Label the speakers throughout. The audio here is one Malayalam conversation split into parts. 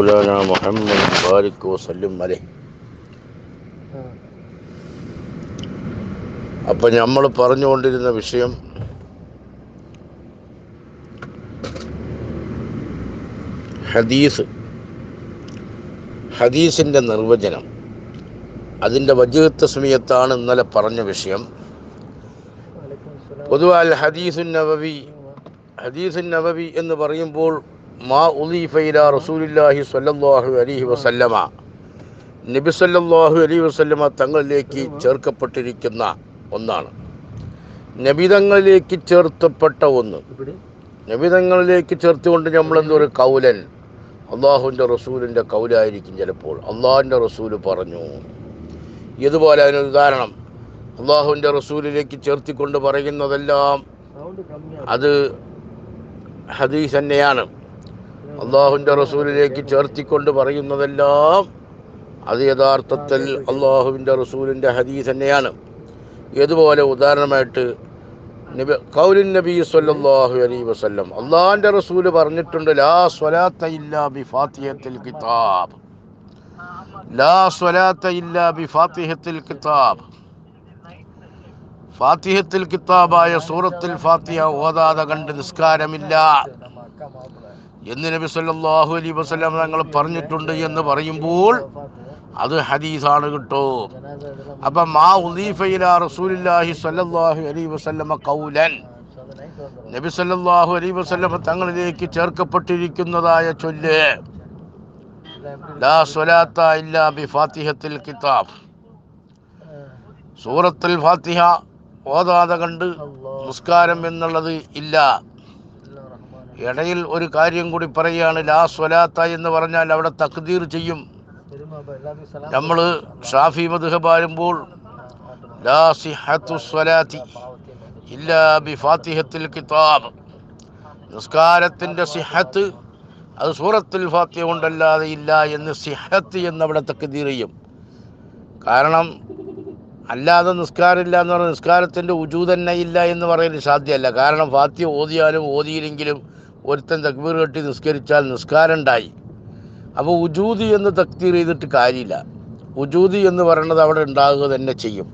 Speaker 1: മൗലാന മുഹമ്മദ് ബാരിക് വസല്ലും അലെ അപ്പൊ നമ്മൾ പറഞ്ഞുകൊണ്ടിരുന്ന വിഷയം ഹദീസ്. ഹദീസിന്റെ നിർവചനം. അതിന്റെ സമയത്താണ് ഇന്നലെ പറഞ്ഞ വിഷയം. പൊതുവാൽ ഹദീസുൻ നബവി ഹദീസുൻ നബവി എന്ന് പറയുമ്പോൾ മാ ഉലീഫൈല റസൂലുല്ലാഹി അലൈഹി വസല്ലമ. നബി സല്ലല്ലാഹു അലൈഹി വസല്ലമ തങ്ങളിലേക്ക് ചേർക്കപ്പെട്ടിരിക്കുന്ന ഒന്നാണ്. നബിതങ്ങളിലേക്ക് ചേർത്തപ്പെട്ട ഒന്ന്. നബിതങ്ങളിലേക്ക് ചേർത്തുകൊണ്ട് നമ്മൾ എന്തൊരു കൗലൻ. അള്ളാഹുവിന്റെ റസൂലിന്റെ കൗലായിരിക്കും ചിലപ്പോൾ. അള്ളാഹുവിന്റെ റസൂൽ പറഞ്ഞു. ഇതുപോലെ അതിനൊരു ഉദാഹരണം. അള്ളാഹുവിന്റെ റസൂലിലേക്ക് ചേർത്തിക്കൊണ്ട് പറയുന്നതെല്ലാം അത് ഹദീസ് തന്നെയാണ്. അള്ളാഹുവിന്റെ റസൂലിലേക്ക് ചേർത്തിക്കൊണ്ട് പറയുന്നതെല്ലാം അത് യഥാർത്ഥത്തിൽ അള്ളാഹുവിന്റെ റസൂലിന്റെ ഹദീസ് തന്നെയാണ്. ഇതുപോലെ ഉദാഹരണമായിട്ട് നബി കൗലിൻ നബി സല്ലല്ലാഹു അലൈഹി വസല്ലം അള്ളാഹിന്റെ റസൂൽ പറഞ്ഞിട്ടുണ്ട് ലാ സ്വലാത്ത ഇല്ലാ ബി ഫാത്തിഹത്തിൽ കിതാബ്. ലാ സ്വലാത്ത ഇല്ലാ ബി ഫാത്തിഹത്തിൽ കിതാബ്. ഫാത്തിഹത്തിൽ കിതാബായ സൂറത്തിൽ ഫാത്തിഹ ഓതാതെ കണ്ട് നിസ്കാരമില്ല. എന്ന് നബി സല്ലാഹു അലൈഹി വസ്ലാം തങ്ങൾ പറഞ്ഞിട്ടുണ്ട് എന്ന് പറയുമ്പോൾ അത് ഹദീസാണ് കിട്ടോ. അപ്പം മാ ഉദീഫയില റസൂലില്ലാഹി സല്ലല്ലാഹു അലൈഹി വസല്ലമ കൗലൻ നബി സല്ലല്ലാഹു അലൈഹി വസല്ലമ തങ്ങളിലേക്ക് ചേർക്കപ്പെട്ടിരിക്കുന്നതായ ചൊല്ല് കിതാബ്. സൂറത്തുൽ ഫാത്തിഹ ഓതാതെ കണ്ട് നിസ്കാരം എന്നുള്ളത് ഇല്ല. ഇടയിൽ ഒരു കാര്യം കൂടി പറയുകയാണ് ലാ സ്വലാത്ത എന്ന് പറഞ്ഞാൽ അവിടെ തക്തീർ ചെയ്യും. നമ്മൾ ഷാഫി മധുഹ പാരുമ്പോൾ ലാ ഇല്ലാ ബി കിതാബ്. നിസ്കാരത്തിന്റെ സിഹത്ത് അത് സൂറത്തിൽ ഫാത്തിയ കൊണ്ടല്ലാതെ ഇല്ല എന്ന് സിഹത്ത് എന്നവിടെ തക്ദീർ ചെയ്യും. കാരണം അല്ലാതെ നിസ്കാരമില്ല എന്ന് പറഞ്ഞാൽ നിസ്കാരത്തിന്റെ ഉജു തന്നെ ഇല്ല എന്ന് പറയുന്നത് സാധ്യമല്ല. കാരണം ഫാത്തിഹ ഓതിയാലും ഓതിയില്ലെങ്കിലും ഒരുത്തൻ തക്ബീർ കെട്ടി നിസ്കരിച്ചാൽ നിസ്കാരം ഉണ്ടായി അപ്പോൾ ഉജൂതി എന്ന് തക്തീർ ചെയ്തിട്ട് കാര്യമില്ല. ഉജൂതി എന്ന് പറയുന്നത് അവിടെ ഉണ്ടാകുക തന്നെ ചെയ്യും.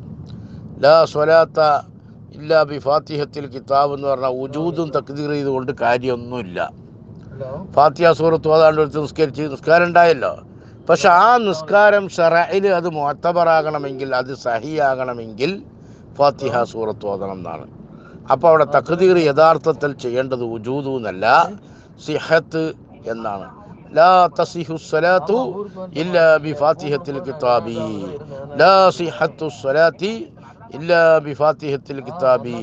Speaker 1: ലാ സ്വലാത്ത ഇല്ല ബി ഫാത്തിഹത്തിൽ കിതാബ് എന്ന് പറഞ്ഞാൽ ഉജൂദും തക്തീർ ചെയ്തുകൊണ്ട് കാര്യമൊന്നുമില്ല. ഫാത്തിഹ സൂറത്ത് അതാണ്ട് ഒരു നിസ്കരിച്ച് നിസ്കാരം ഉണ്ടായല്ലോ. പക്ഷെ ആ നിസ്കാരം ഷറയിൽ അത് മുഅത്തബറാകണമെങ്കിൽ അത് സഹിയാകണമെങ്കിൽ ഫാത്തിഹ സൂറത്ത് ഓതണം എന്നാണ്. അപ്പോൾ അവിടെ തക്തീർ യഥാർത്ഥത്തിൽ ചെയ്യേണ്ടത് ഉജൂദു എന്നല്ല സിഹത്ത് എന്നാണ്. ലാ ഇല്ലാ ബി ലാ ഇല്ലാ ബി കിതാബി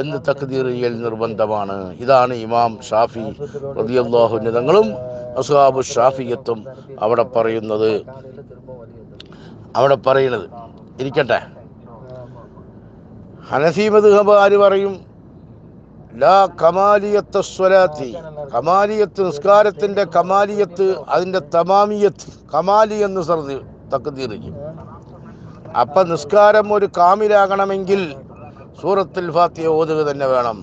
Speaker 1: എന്ന് തക്തീർ നിർബന്ധമാണ്. ഇതാണ് ഇമാം ഷാഫി റളിയല്ലാഹു തങ്ങളും അസ്ഹാബു ഷാഫിയത്തും അവിടെ പറയുന്നത്. അവിടെ പറയുന്നത്. ഇരിക്കട്ടെ. ഹനഫി മദ്ഹബ് പറയും? ലാ കമാലിയത്ത് സ്വലാത്തി. കമാലിയത്ത് നിസ്കാരത്തിന്റെ കമാലിയത്ത് അതിന്റെ തമാമിയത്ത്. കമാലി എന്ന് സർദി തക്കതീറിക്കും അപ്പൊ നിസ്കാരം ഒരു കാമിലാകണമെങ്കിൽ സൂറത്തിൽ ഫാത്തിയ ഓതുക തന്നെ വേണം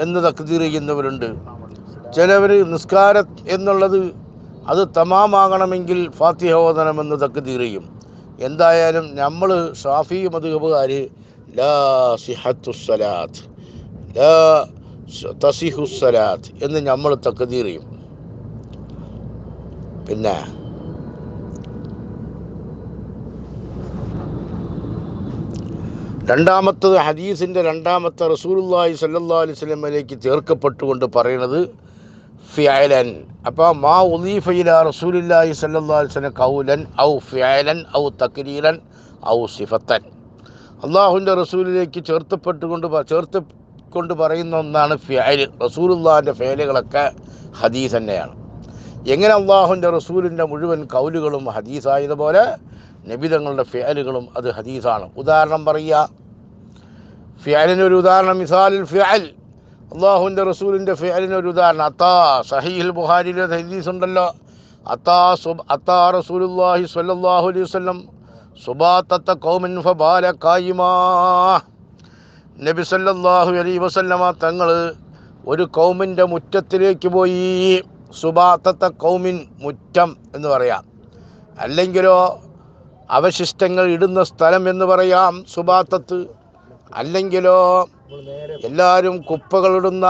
Speaker 1: എന്ന് തക്കതീർ ചെയ്യുന്നവരുണ്ട്. ചിലവർ നിസ്കാരം എന്നുള്ളത് അത് തമാമാകണമെങ്കിൽ ഫാത്തിഹ ഓതണമെന്ന് തക്കുതീറിയും എന്തായാലും നമ്മൾ ഷാഫി മധുഹബുകാർ ലാ സിഹത്തു الصلاة. ലാ തസിഹു الصلاة. എന്ന് നമ്മൾ തക്കതീർ ചെയ്യും. രണ്ടാമത്തെ ഹദീസിന്റെ രണ്ടാമത്തെ റസൂലുള്ളാഹി സല്ലല്ലാഹു അലൈഹി വസല്ലമയിലേക്ക് ചേർക്കപ്പെട്ടുകൊണ്ട് പറയുന്നത് ഫിയലൻ അപ്പോൾ മാ ഉദീഫയില റസൂലുള്ളാഹി സല്ലല്ലാഹു അലൈഹി വസല്ലം കൗലൻ ഔ ഫിയലൻ ഔ തക്രീരൻ ഔ സിഫത്തൻ. അള്ളാഹുവിന്റെ റസൂലിലേക്ക് ചേർത്തപ്പെട്ടുകൊണ്ട് ചേർത്ത് കൊണ്ട് പറയുന്ന ഒന്നാണ് ഫിയൽ റസൂലുള്ളാഹിന്റെ ഫേലുകളൊക്കെ ഹദീസ് തന്നെയാണ്. എങ്ങനെ അള്ളാഹുവിന്റെ റസൂലിന്റെ മുഴുവൻ കൗലുകളും ഹദീസായതുപോലെ നബിതങ്ങളുടെ ഫിയലുകളും അത് ഹദീസാണ്. ഉദാഹരണം പറയുക. ഒരു ഉദാഹരണം മിസാലിൽ ഫിയൽ അള്ളാഹുവിന്റെ റസൂലിന്റെ ഫിയലിനൊരു ഉദാഹരണം. അത്താ സഹീൽ ബുഹാരിയിലെ ഹദീസ് ഉണ്ടല്ലോ അത്താ അത്താ റസൂലുള്ളാഹി സ്വല്ലല്ലാഹു അലൈഹി വസല്ലം സുബാത്തത്ത നബി സല്ലല്ലാഹു അലൈഹി വസല്ലമ തങ്ങൾ ഒരു കൗമിന്റെ മുറ്റത്തിലേക്ക് പോയി. സുബാത്തത്തെ കൗമിൻ മുറ്റം എന്ന് പറയാം. അല്ലെങ്കിലോ അവശിഷ്ടങ്ങൾ ഇടുന്ന സ്ഥലം എന്ന് പറയാം സുബാത്തത്ത് അല്ലെങ്കിലോ എല്ലാവരും കുപ്പകളിടുന്ന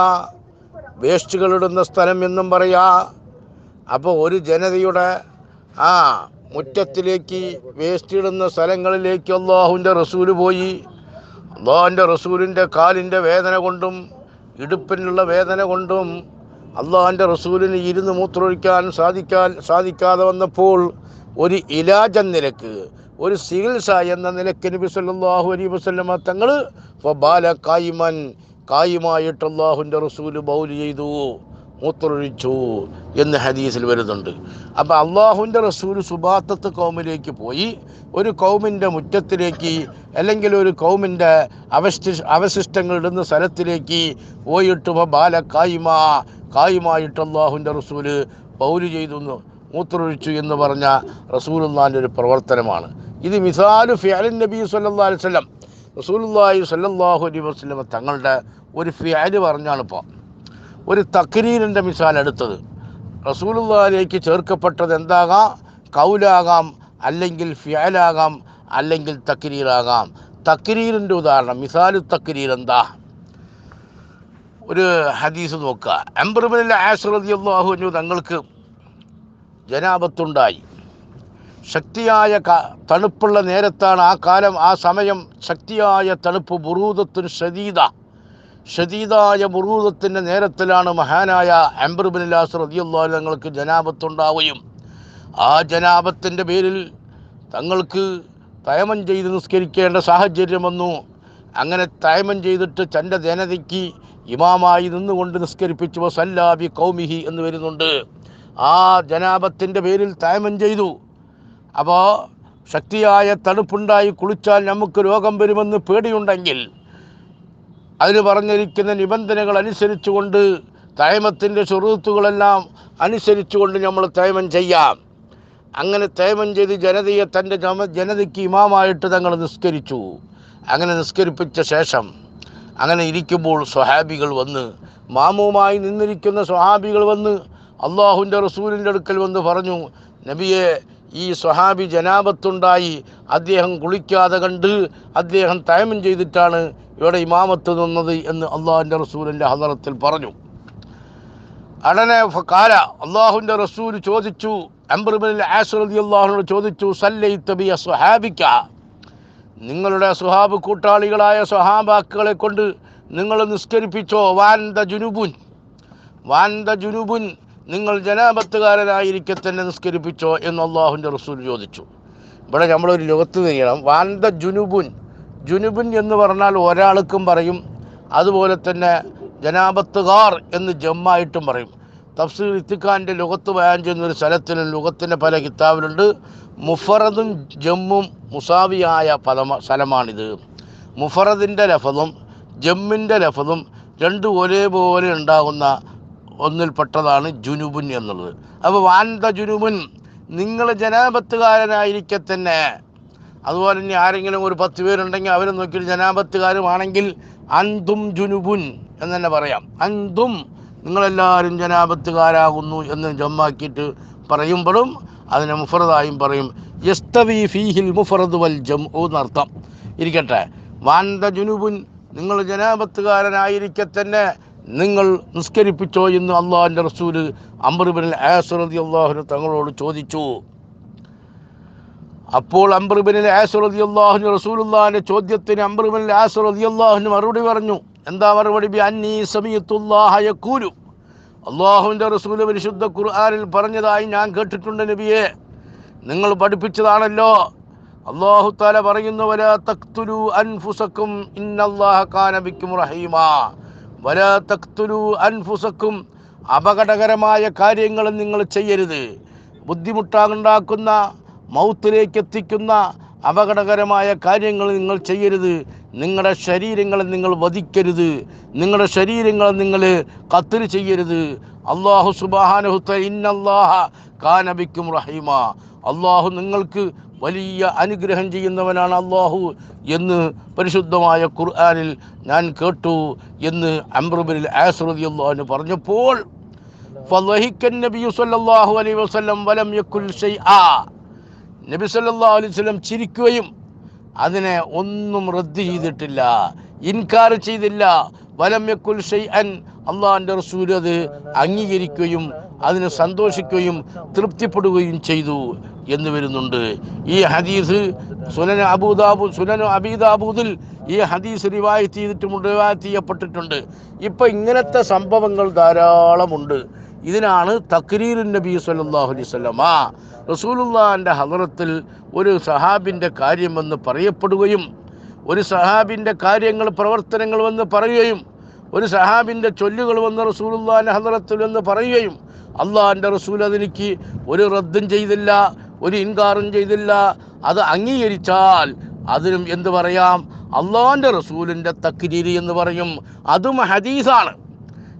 Speaker 1: വേസ്റ്റുകളിടുന്ന സ്ഥലം എന്നും പറയാ. അപ്പോൾ ഒരു ജനതയുടെ ആ മുറ്റത്തിലേക്ക് വേസ്റ്റ് ഇടുന്ന സ്ഥലങ്ങളിലേക്ക് അള്ളാഹുവിന്റെ റസൂൽ പോയി. അള്ളാഹുവിന്റെ റസൂലിന്റെ കാലിന്റെ വേദന കൊണ്ടും ഇടുപ്പിനുള്ള വേദന കൊണ്ടും അള്ളാഹുവിന്റെ റസൂലിന് ഇരുന്ന് മൂത്രമൊഴിക്കാൻ സാധിക്കാൻ സാധിക്കാതെ വന്നപ്പോൾ ഒരു ഇലാജ നിലയ്ക്ക് ഒരു ചികിത്സ എന്ന നിലയ്ക്ക് നബി സല്ലല്ലാഹു അലൈഹി വസല്ലമ തങ്ങൾ കായിമൻ കായിമായിട്ട് അള്ളാഹുവിന്റെ റസൂൽ ബൗൽ ചെയ്തു. മൂത്രമൊഴിച്ചു എന്ന് ഹദീസിൽ വരുന്നുണ്ട്. അപ്പം അള്ളാഹുവിന്റെ റസൂൽ സുബാത്തത്ത് കൗമിലേക്ക് പോയി. ഒരു കൗമിന്റെ മുറ്റത്തിലേക്ക് അല്ലെങ്കിൽ ഒരു കൗമിന്റെ അവശി അവശിഷ്ടങ്ങൾ ഇടുന്ന സ്ഥലത്തിലേക്ക് പോയിട്ട് ബാല കായ്മ കായ്മായിട്ട് അള്ളാഹുവിന്റെ റസൂൽ പൗര് ചെയ്തു എന്ന് എന്ന് പറഞ്ഞ റസൂലുള്ളാന്റെ ഒരു പ്രവർത്തനമാണ്. ഇത് മിസാലു ഫിയാലിൻ നബി സല്ലല്ലാഹു അലൈഹി വസല്ലം. റസൂലുള്ളാഹി സല്ലല്ലാഹു അലൈഹി വസല്ലം തങ്ങളുടെ ഒരു ഫിയാൽ പറഞ്ഞാണ് ഇപ്പോൾ ഒരു തക്രീരിന്റെ മിസാൽ എടുത്തത്. റസൂലുള്ളാഹിലേക്ക് ചേർക്കപ്പെട്ടത് എന്താകാം? കൗലാകാം അല്ലെങ്കിൽ ഫിയാലാകാം അല്ലെങ്കിൽ തക്രീറാകാം. തക്രീറിന്റെ ഉദാഹരണം മിസാലു തക്രീർ എന്താ? ഒരു ഹദീസ് നോക്കുക. അംബർബിൻ ആസ്രദിയാഹു തങ്ങൾക്ക് ജനാപത്തുണ്ടായി. ശക്തിയായ തണുപ്പുള്ള നേരത്താണ് ആ കാലം ആ സമയം ശക്തിയായ തണുപ്പ് ബുറൂദത്തിന് ഷദീദ. ഷദീദായ മുറൂദത്തിന്റെ നേരത്തിലാണ് മഹാനായ അംബർബിൻ റതിയുള്ള തങ്ങൾക്ക് ജനാപത്തുണ്ടാവുകയും ആ ജനാപത്തിന്റെ പേരിൽ തങ്ങൾക്ക് തയമം ചെയ്ത് നിസ്കരിക്കേണ്ട സാഹചര്യം വന്നു. അങ്ങനെ തയമം ചെയ്തിട്ട് തന്റെ ജനതയ്ക്ക് ഇമാമായി നിന്നുകൊണ്ട് നിസ്കരിപ്പിച്ചു. സല്ലാബി കൗമിഹി എന്ന് വരുന്നുണ്ട്. ആ ജനാപത്തിന്റെ പേരിൽ തയമം ചെയ്തു. അപ്പോൾ ശക്തിയായ തണുപ്പുണ്ടായി കുളിച്ചാൽ നമുക്ക് രോഗം വരുമെന്ന് പേടിയുണ്ടെങ്കിൽ അതിന് പറഞ്ഞിരിക്കുന്ന നിബന്ധനകൾ അനുസരിച്ചുകൊണ്ട് തൈമത്തിന്റെ ഷുറൂത്തുകളെല്ലാം അനുസരിച്ചുകൊണ്ട് നമ്മൾ തൈമം ചെയ്യാം. അങ്ങനെ തൈമം ചെയ്ത് ജനതയെ തന്റെ ജനതയ്ക്ക് ഇമാമായിട്ട് തങ്ങൾ നിസ്കരിച്ചു. അങ്ങനെ നിസ്കരിപ്പിച്ച ശേഷം അങ്ങനെ ഇരിക്കുമ്പോൾ സ്വഹാബികൾ വന്ന് മാമുമായി നിന്നിരിക്കുന്ന സ്വഹാബികൾ വന്ന് അള്ളാഹുവിന്റെ റസൂലിന്റെ അടുക്കൽ വന്ന് പറഞ്ഞു നബിയെ ഈ സ്വഹാബി ജനാപത്തുണ്ടായി. അദ്ദേഹം കുളിക്കാതെ കണ്ട് അദ്ദേഹം തയമം ചെയ്തിട്ടാണ് ഇവിടെ ഇമാമത്ത് നിന്നത് എന്ന് അള്ളാഹുന്റെ റസൂലിന്റെ ഹദറത്തിൽ പറഞ്ഞു. അടനെ കാല അള്ളാഹുവിന്റെ റസൂൽ ചോദിച്ചു അംബർബിൻ ആസ്രദി അള്ളാഹുനോട് ചോദിച്ചു സല്ലൈ തബിയ സ്വഹാബിക്ക? നിങ്ങളുടെ സ്വഹാബ് കൂട്ടാളികളായ സ്വഹാബാക്കുകളെ കൊണ്ട് നിങ്ങൾ നിസ്കരിപ്പിച്ചോ? വാൻത ജുനുബുൻ. വാൻത ജുനുബുൻ. നിങ്ങൾ ജനാപത്തുകാരനായിരിക്കെ തന്നെ നിസ്കരിപ്പിച്ചോ എന്ന് അള്ളാഹുവിന്റെ റസൂൽ ചോദിച്ചു. ഇവിടെ നമ്മളൊരു ലോകത്ത് നീങ്ങണം വാൻദ ജുനുബുൻ. ജുനുബുൻ എന്ന് പറഞ്ഞാൽ ഒരാൾക്കും പറയും അതുപോലെ തന്നെ ജനാപത്തുകാർ എന്ന് ജമ്മായിട്ടും പറയും. തഫ്സീർ ഇത്തിഖാന്റെ ലുഗത്ത് ബയാൻ ചെയ്യുന്ന ഒരു ലുഖത്തിന്റെ പല കിതാബിലുണ്ട്. മുഫറദും ജമ്മും മുസാവിയായ പദമ സ്ഥലമാണിത്. മുഫറദിന്റെ ലഫതും ജമ്മിന്റെ ലഫതും രണ്ടും ഒരേപോലെ ഉണ്ടാകുന്ന ഒന്നിൽപ്പെട്ടതാണ് ജുനുബുൻ എന്നുള്ളത്. അപ്പോൾ വാൻത ജുനുബുൻ നിങ്ങൾ ജനാപത്തുകാരനായിരിക്കെ തന്നെ അതുപോലെ തന്നെ ആരെങ്കിലും ഒരു പത്ത് പേരുണ്ടെങ്കിൽ അവരെ നോക്കിയിട്ട് ജനാപത്തുകാരുമാണെങ്കിൽ അന്തും ജുനുബുൻ എന്ന് തന്നെ പറയാം. അന്തും നിങ്ങളെല്ലാവരും ജനാപത്തുകാരാകുന്നു എന്ന് ജമ്മാക്കിയിട്ട് പറയുമ്പോഴും അതിനെ മുഫറദായും പറയും. യസ്തവി ഫീഹിൽ മുഫറദ് വൽ ജം എന്നർത്ഥം. ഇരിക്കട്ടെ. വാൻത ജുനുബുൻ നിങ്ങൾ ജനാപത്തുകാരനായിരിക്കെ തന്നെ നിങ്ങൾ നിസ്കരിപ്പിച്ചോ എന്ന് അള്ളാഹിന്റെ റസൂൽ അംബർബിൻ ആസുറതി അള്ളാഹുന് തങ്ങളോട് ചോദിച്ചു. അപ്പോൾ അംബർബിൻ ആസുറതി അള്ളാഹുന് റസൂലുല്ലാഹിന്റെ ചോദ്യത്തിന് അംബർബിൻ ആസുറതി അള്ളാഹുന് മറുപടി പറഞ്ഞു. എന്താ മറുപടി? ബി അന്നീ സമയത്തുല്ലാഹ യക്കൂലു. അള്ളാഹുവിന്റെ റസൂൽ പരിശുദ്ധ ഖുർആാനിൽ പറഞ്ഞതായി ഞാൻ കേട്ടിട്ടുണ്ട് നബിയെ. നിങ്ങൾ പഠിപ്പിച്ചതാണല്ലോ. അള്ളാഹു താല പറയുന്നു അൻഫുസക്കും ഇന്നല്ലാഹ കാനബിക്കും റഹീമ. തക്തുലു അൻഫുസക്കും. അപകടകരമായ കാര്യങ്ങൾ നിങ്ങൾ ചെയ്യരുത്. ബുദ്ധിമുട്ടുണ്ടാക്കുന്ന മൗത്തിലേക്ക് എത്തിക്കുന്ന അപകടകരമായ കാര്യങ്ങൾ നിങ്ങൾ ചെയ്യരുത്. നിങ്ങളുടെ ശരീരങ്ങളെ നിങ്ങൾ വധിക്കരുത്. നിങ്ങളുടെ ശരീരങ്ങളെ നിങ്ങൾ കത്തിരി ചെയ്യരുത്. അള്ളാഹു സുബാനഹുത്ത ഇന്നല്ലാഹ കാനബിക്കും റഹീമ. അള്ളാഹു നിങ്ങൾക്ക് വലിയ അനുഗ്രഹം ചെയ്യുന്നവനാണ് അള്ളാഹു എന്ന് പരിശുദ്ധമായ ഖുർആാനിൽ ഞാൻ കേട്ടു എന്ന് അംബ്രബിൽ ആസ്രതി പറഞ്ഞപ്പോൾ സല്ലല്ലാഹു അലൈഹി വസല്ലം വലം നബി സല്ലല്ലാഹു അലൈഹി വസല്ലം ചിരിക്കുകയും അതിനെ ഒന്നും റദ്ദ് ചെയ്തിട്ടില്ല ഇൻകാർ ചെയ്തില്ല വലം യക്കുൽ ഷൈഅൻ അള്ളാഹിന്റെ റസൂൽ അത് അംഗീകരിക്കുകയും അതിന് സന്തോഷിക്കുകയും തൃപ്തിപ്പെടുകയും ചെയ്തു എന്ന് വരുന്നുണ്ട്. ഈ ഹദീസ് സുനന അബൂദാബു സുനൻ അബീദാബൂദിൽ ഈ ഹദീസ് റിവായത്ത് ചെയ്തിട്ടുമുണ്ട് റിവായത്ത് ചെയ്യപ്പെട്ടിട്ടുണ്ട്. ഇപ്പൊ ഇങ്ങനത്തെ സംഭവങ്ങൾ ധാരാളമുണ്ട്. ഇതിനാണ് തക്രീർ നബി സല്ലല്ലാഹു അലൈഹി വസല്ലമ റസൂലുള്ളാഹിന്റെ ഹദറത്തിൽ ഒരു സഹാബിന്റെ കാര്യമെന്ന് പറയപ്പെടുകയും ഒരു സഹാബിന്റെ കാര്യങ്ങൾ പ്രവർത്തനങ്ങൾ വന്ന് പറയുകയും ഒരു സഹാബിന്റെ ചൊല്ലുകൾ വന്ന റസൂലുള്ളാഹിന്റെ ഹദറത്തിൽ എന്ന് പറയുകയും അള്ളാഹിന്റെ റസൂൽ അതെനിക്ക് ഒരു റദ്ദും ചെയ്തില്ല ഒരു ഇൻകാറും ചെയ്തില്ല. അത് അംഗീകരിച്ചാൽ അതിനും എന്ത് പറയാം? അള്ളാഹിന്റെ റസൂലിന്റെ തക്രീരി എന്ന് പറയും. അതും ഹദീസാണ്.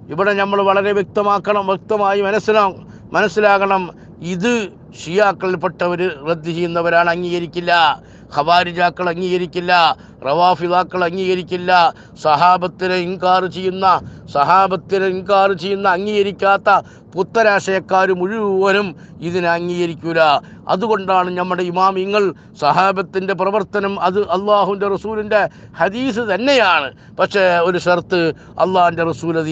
Speaker 1: ഇവിടെ നമ്മൾ വളരെ വ്യക്തമാക്കണം വ്യക്തമായി മനസ്സിലാ മനസ്സിലാകണം. ഇത് ഷിയാക്കളിൽപ്പെട്ടവർ റദ്ദ് ചെയ്യുന്നവരാണ് അംഗീകരിക്കില്ല. ഖവാരിജാക്കൾ അംഗീകരിക്കില്ല റവാഫിദാക്കൾ അംഗീകരിക്കില്ല. സഹാബത്തിനെ ഇൻകാർ ചെയ്യുന്ന സഹാബത്തിനെ ഇൻകാർ ചെയ്യുന്ന അംഗീകരിക്കാത്ത പുത്തരാശയക്കാർ മുഴുവനും ഇതിനെ അംഗീകരിക്കൂല. അതുകൊണ്ടാണ് നമ്മുടെ ഇമാമിങ്ങൾ സഹാബത്തിന്റെ പ്രവർത്തനം അത് അള്ളാഹുവിന്റെ റസൂലിന്റെ ഹദീസ് തന്നെയാണ്. പക്ഷേ ഒരു ഷർത്ത് അള്ളാഹിന്റെ റസൂൽ അത്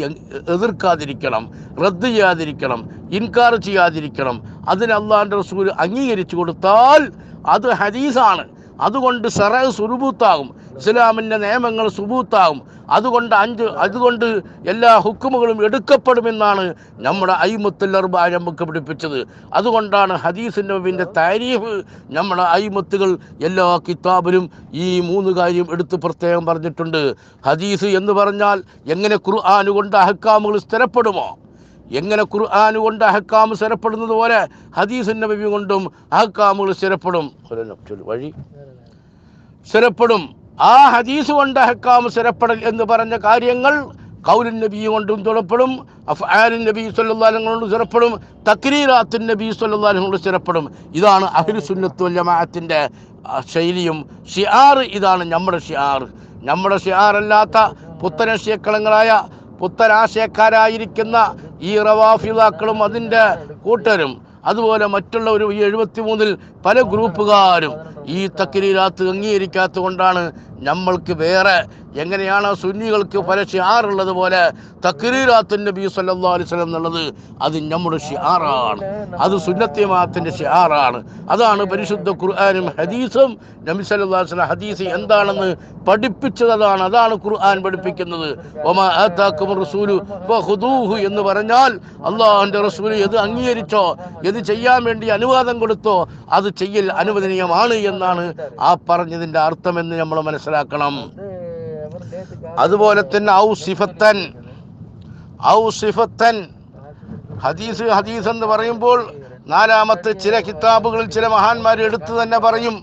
Speaker 1: എതിർക്കാതിരിക്കണം റദ്ദ് ചെയ്യാതിരിക്കണം ഇൻകാർ ചെയ്യാതിരിക്കണം. അതിന് അള്ളാഹിന്റെ റസൂൽ അംഗീകരിച്ചു കൊടുത്താൽ അത് ഹദീസാണ്. അതുകൊണ്ട് സെറ സുബൂത്താകും ഇസ്ലാമിന്റെ നിയമങ്ങൾ സുബൂത്താകും. അതുകൊണ്ട് അഞ്ച് അതുകൊണ്ട് എല്ലാ ഹുക്കുമുകളും എടുക്കപ്പെടുമെന്നാണ് നമ്മുടെ അർബായ നമുക്ക് പിടിപ്പിച്ചത് അതുകൊണ്ടാണ് ഹദീസിന്റെ നബിന്റെ താരീഫ് നമ്മുടെ അയിമുത്തുകൾ എല്ലാ കിതാബിലും ഈ മൂന്ന് കാര്യം എടുത്ത് പ്രത്യേകം പറഞ്ഞിട്ടുണ്ട്. ഹദീസ് എന്ന് പറഞ്ഞാൽ എങ്ങനെ ഖുർആാനുകൊണ്ട് കൊണ്ട് അഹക്കാമുകൾ സ്ഥിരപ്പെടുമോ? എങ്ങനെ ഖുർആൻ കൊണ്ട് അഹക്കാമ് സ്ഥിരപ്പെടുന്നത് പോലെ ഹദീസ് നബി കൊണ്ടും അഹക്കാമുകൾ സ്ഥിരപ്പെടും. വഴി. സ്ഥിരപ്പെടും. ആ ഹദീസ് കൊണ്ട് അഹക്കാമ് സ്ഥിരപ്പെടൽ എന്ന് പറഞ്ഞ കാര്യങ്ങൾ കൗലിൻ നബി കൊണ്ടും തുറപ്പെടും അഫ്ആലിൻ നബി സല്ലല്ലാഹു കൊണ്ടും സ്ഥിരപ്പെടും. തക്രീറാത്തിൻ നബി സല്ലല്ലാഹു കൊണ്ട് സ്ഥിരപ്പെടും. ഇതാണ് അഹ്ലു സുന്നത്തു വൽ ജമാഅത്തിന്റെ ശൈലിയും. ഷിയാർ ഇതാണ് നമ്മുടെ ഷിയാർ നമ്മുടെ ഷിയാർ അല്ലാത്ത പുത്തനശയക്കളങ്ങളായ പുത്തനാശയക്കാരായിരിക്കുന്ന ഈ റവാഫിതാക്കളും അതിന്റെ കൂട്ടരും അതുപോലെ മറ്റുള്ള ഒരു ഈ എഴുപത്തി മൂന്നിൽ പല ഗ്രൂപ്പുകാരും ഈ തക്കിരീരാത്ത് അംഗീകരിക്കാത്തത് കൊണ്ടാണ് നമ്മൾക്ക് വേറെ എങ്ങനെയാണ് സുന്നികൾക്ക് പല ഷിയാറുള്ളത് പോലെ തക്കിരീരാത്ത് നബി സല്ലല്ലാഹു അലൈഹി വസല്ലം എന്നുള്ളത് അത് നമ്മുടെ ഷിയാറാണ് അത് സുന്നത്തിമാത്തിന്റെ ഷിയാറാണ് അതാണ് പരിശുദ്ധ ഖുർആാനും ഹദീസും നബി സല്ലല്ലാഹു വസ്ലം ഹദീസ് എന്താണെന്ന് പഠിപ്പിച്ചത് അതാണ് ഖുർആൻ പഠിപ്പിക്കുന്നത്. റസൂലു എന്ന് പറഞ്ഞാൽ അള്ളാഹുന്റെ റസൂൽ എത് അംഗീകരിച്ചോ എത് ചെയ്യാൻ വേണ്ടി അനുവാദം കൊടുത്തോ അത് ചെയ്യൽ അനുവദനീയമാണ് എന്നാണ് ആ അർത്ഥം എന്ന് നമ്മൾ മനസ്സിലാക്കണം. അതുപോലെ തന്നെ ഔ സിഫത്തൻ ഔ സിഫത്തൻ. ഹദീസ് ഹദീസ് എന്ന് പറയുമ്പോൾ നാലാമത്തെ ചില കിതാബുകളിൽ ചില മഹാന്മാർ എടുത്തു തന്നെ പറയും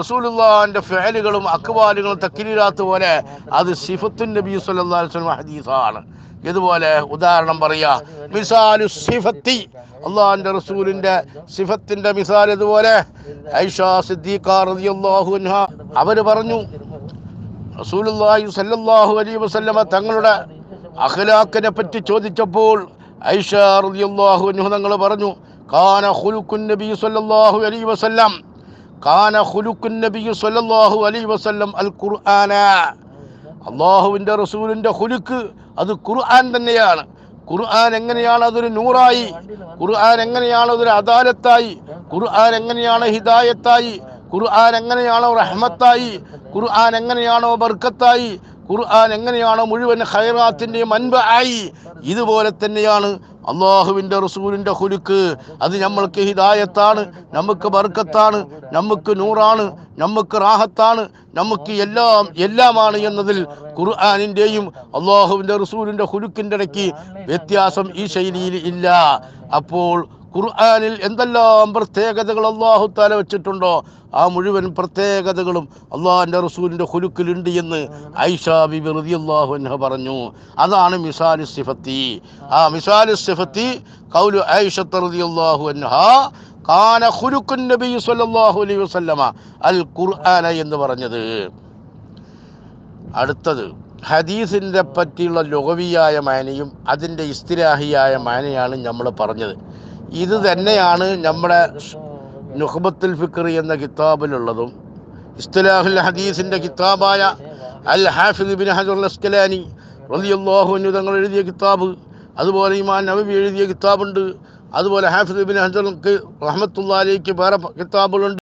Speaker 1: റസൂലുള്ളാഹിന്റെ ഫേലുകളും അക്വാലുകളും തക്രീരാത്ത് പോലെ അത് സിഫത്തുൻ നബി സല്ലല്ലാഹു അലൈഹി വസല്ലം ഹദീസാണ്. ഇതുപോലെ ഉദാഹരണം പറയാ. മിസാലു സിഫത്തി. അള്ളാഹിന്റെ റസൂലിന്റെ സിഫത്തിന്റെ മിസാൽ ഇതുപോലെ. ഐഷ സിദ്ദീഖ റളിയല്ലാഹു അൻഹ. അവർ പറഞ്ഞു റസൂലുള്ളാഹി സല്ലല്ലാഹു അലൈഹി വസല്ലമ തങ്ങളുടെ അഖ്ലാഖിനെ പറ്റി ചോദിച്ചപ്പോൾ ഐഷ റളിയല്ലാഹു അൻഹ തങ്ങൾ പറഞ്ഞു കാന ഖുലുഖുൻ നബി സല്ലല്ലാഹു അലൈഹി വസല്ലം. കാന ഖുലുഖുൻ നബി സല്ലല്ലാഹു അലൈഹി വസല്ലം അൽ ഖുർആന. അള്ളാഹുവിന്റെ റസൂലിന്റെ ഹുലുക്ക് അത് ഖുർആൻ തന്നെയാണ്. ഖുർആൻ എങ്ങനെയാണ് അതൊരു നൂറായി? ഖുർആൻ എങ്ങനെയാണ് അതൊരു അദാലത്തായി? ഖുർആൻ എങ്ങനെയാണ് ഹിദായത്തായി? ഖുർആൻ എങ്ങനെയാണോ റഹ്മത്തായി? ഖുർആൻ എങ്ങനെയാണോ ബർക്കത്തായി? ഖുർആൻ എങ്ങനെയാണോ മുഴുവൻ ഖൈറാത്തിന്റെയും അൻപ ആയി? ഇതുപോലെ തന്നെയാണ് അള്ളാഹുവിന്റെ റസൂലിന്റെ ഹുലുക്ക്. അത് നമ്മൾക്ക് ഹിദായത്താണ് നമുക്ക് ബർക്കത്താണ് നമുക്ക് നൂറാണ് നമുക്ക് റാഹത്താണ് നമുക്ക് എല്ലാം എല്ലാമാണ് എന്നതിൽ ഖുർആാനിന്റെയും അള്ളാഹുവിന്റെ റസൂലിന്റെ ഹുലുക്കിന്റെ ഇടയ്ക്ക് വ്യത്യാസം ഈ ശൈലിയിൽ ഇല്ല. അപ്പോൾ ഖുർആാനിൽ എന്തെല്ലാം പ്രത്യേകതകൾ അള്ളാഹു താല വെച്ചിട്ടുണ്ടോ? ആ മുഴുവൻ പ്രത്യേകതകളും അള്ളാഹിന്റെ റസൂലിന്റെ ഹുലുക്കിലുണ്ട് എന്ന് ഐഷ ബിബി അള്ളാഹു അൻഹ പറഞ്ഞു. അതാണ് മിസാലു സിഫത്തി. ആ മിസാലു സിഫത്തി കൗലു ഐഷത്ത് റതി അള്ളാഹു അൻഹ കാന ഹുലുക്കുൻ നബി സല്ലല്ലാഹു അലൈഹി വസല്ലമ അൽ ഖുർആന എന്ന് പറഞ്ഞത്. അടുത്തത് ഹദീസിന്റെ പറ്റിയുള്ള ലൊകവിയായ മാനയും അതിന്റെ ഇസ്തിരാഹിയായ മാനയാണ് നമ്മൾ പറഞ്ഞത്. ഇത് തന്നെയാണ് നമ്മുടെ നുഹബത്തുൽ ഫിക്ർ എന്ന കിതാബിലുള്ളതും. ഇസ്തിലാഹുൽ ഹദീസിന്റെ കിതാബായ അൽ ഹാഫിദ് ഹജർ അസ്കലാനി റളിയല്ലാഹു അൻഹു തങ്ങൾ എഴുതിയ കിതാബ് അതുപോലെ ഇമാൻ നബി എഴുതിയ കിതാബുണ്ട് അതുപോലെ ഹാഫിദ് ബിൻ ഹജർക്ക് അലൈഹി വേറെ കിതാബുകളുണ്ട്.